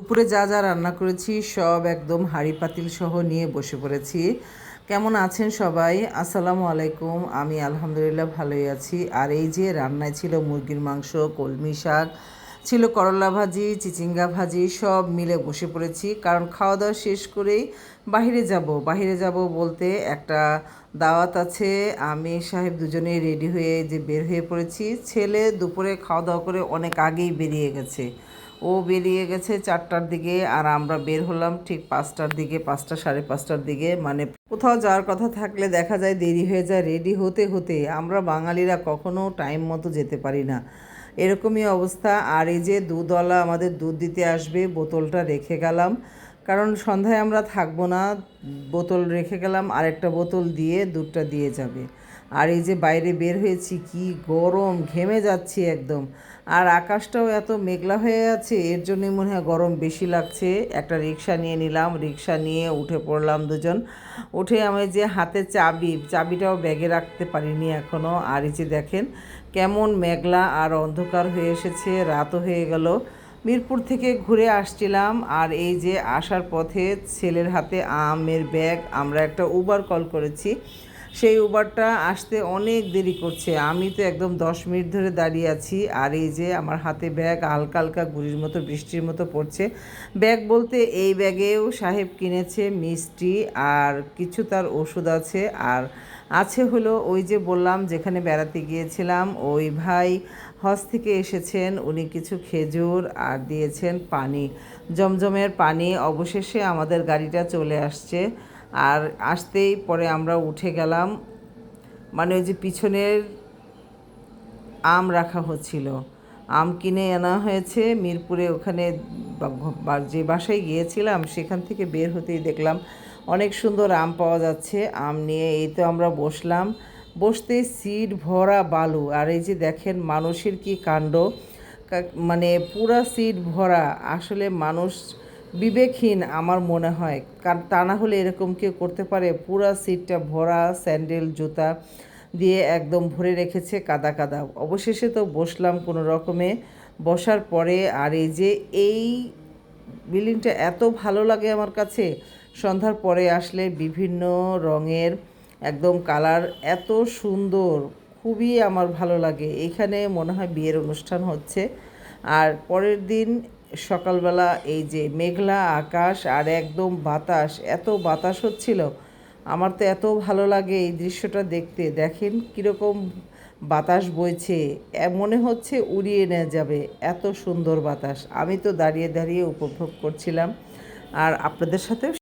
দুপুরে যা যা রান্না করেছি সব একদম হাঁড়ি পাতিল সহ নিয়ে বসে পড়েছি। কেমন আছেন সবাই? আসসালামু আলাইকুম। আমি আলহামদুলিল্লাহ ভালোই আছি। আর এই যে রান্নায় ছিল মুরগির মাংস, কলমি শাক, ছিল করলা ভাজি, চিচিঙ্গা ভাজি, সব মিলে বসে পড়েছি। কারণ খাওয়া দাওয়া শেষ করেই বাইরে যাব। বাইরে যাব বলতে একটা দাওয়াত আছে, আমি সাহেব দুজনেই রেডি হয়ে যে বের হয়ে পড়েছি। ছেলে দুপুরে খাওয়া দাওয়া করে অনেক আগেই বেরিয়ে গেছে। ও বেরিয়ে গেছে চারটার দিকে আর আমরা বের হলাম ঠিক পাঁচটার দিকে, পাঁচটা সাড়ে পাঁচটার দিকে। মানে কোথাও যাওয়ার কথা থাকলে দেখা যায় দেরি হয়ে যায় রেডি হতে হতে আমরা বাঙালিরা কখনো টাইম মতো যেতে পারি না। এরকমই অবস্থা। আর এই যে দুধওয়ালা আমাদের দুধ দিতে আসবে, বোতলটা রেখে গেলাম। কারণ সন্ধ্যায় আমরা থাকব না, বোতল রেখে গেলাম, আরেকটা বোতল দিয়ে দুধটা দিয়ে যাবে। আর এই যে বাইরে বের হয়েছি, কি গরম, ঘেমে যাচ্ছি একদম। আর আকাশটাও এত মেঘলা হয়ে আছে, এর জন্যই মনে হয় গরম বেশি লাগছে। একটা রিক্সা নিয়ে নিলাম, রিক্সা নিয়ে উঠে পড়লাম দুজন। উঠে আমি যে হাতে চাবি, চাবিটাও ব্যাগে রাখতে পারিনি এখনও আর এই যে দেখেন, কেমন মেঘলা আর অন্ধকার হয়ে এসেছে, রাতও হয়ে গেল। মিরপুর থেকে ঘুরে আসছিলাম আর এই যে আসার পথে ছেলের হাতে আমের ব্যাগ, আমরা একটা উবার কল করেছি। সেই উবারটা আসতে অনেক দেরি করছে। আমি তো একদম দশ মিনিট ধরে দাঁড়িয়ে আছি আর এই যে আমার হাতে ব্যাগ হালকা হালকা গুড়ির মতো, বৃষ্টির মতো পড়ছে। ব্যাগ বলতে এই ব্যাগেও সাহেব কিনেছে মিষ্টি আর কিছু তার ওষুধ আছে আর আছে হলো ওই যে বললাম যেখানে বেড়াতে গিয়েছিলাম, ওই ভাই হজ থেকে এসেছেন। উনি কিছু খেজুর আর দিয়েছেন পানি। জমজমের পানি অবশেষে আমাদের গাড়িটা চলে আসছে। আর আসতেই পরে আমরা উঠে গেলাম। মানে ওই যে পিছনের আম রাখা হচ্ছিল। আম কিনে আনা হয়েছে। মিরপুরে ওখানে যে বাসায় গিয়েছিলাম, সেখান থেকে বের হতেই দেখলাম অনেক সুন্দর আম পাওয়া যাচ্ছে। আম নিয়ে এই তো আমরা বসলাম। বসতে সিট ভরা বালু। আর এই যে দেখেন মানুষের কি কাণ্ড। মানে পুরা সিট ভরা। আসলে মানুষ বিবেকহীন আমার মনে হয়। কারণ তা না হলে এরকম কেউ করতে পারে? পুরা সিটটা ভরা, স্যান্ডেল, জুতা দিয়ে একদম ভরে রেখেছে কাদা কাদা। অবশেষে তো বসলাম কোনো রকমে। বসার পরে আর এই যে এই বিল্ডিংটা এত ভালো লাগে আমার কাছে। সন্ধ্যার পরে আসলে বিভিন্ন রঙের একদম কালার এত সুন্দর, খুবই আমার ভালো লাগে। এখানে মনে হয় বিয়ের অনুষ্ঠান হচ্ছে। আর পরের দিন সকালবেলা এই যে মেঘলা আকাশ আর একদম বাতাস, এত বাতাস হচ্ছিল। আমার তো এত ভালো লাগে এই দৃশ্যটা দেখতে। দেখেন কীরকম বাতাস বইছে। মনে হচ্ছে উড়িয়ে নিয়ে যাবে। এত সুন্দর বাতাস। আমি তো দাঁড়িয়ে দাঁড়িয়ে উপভোগ করছিলাম। আর আপনাদের সাথেও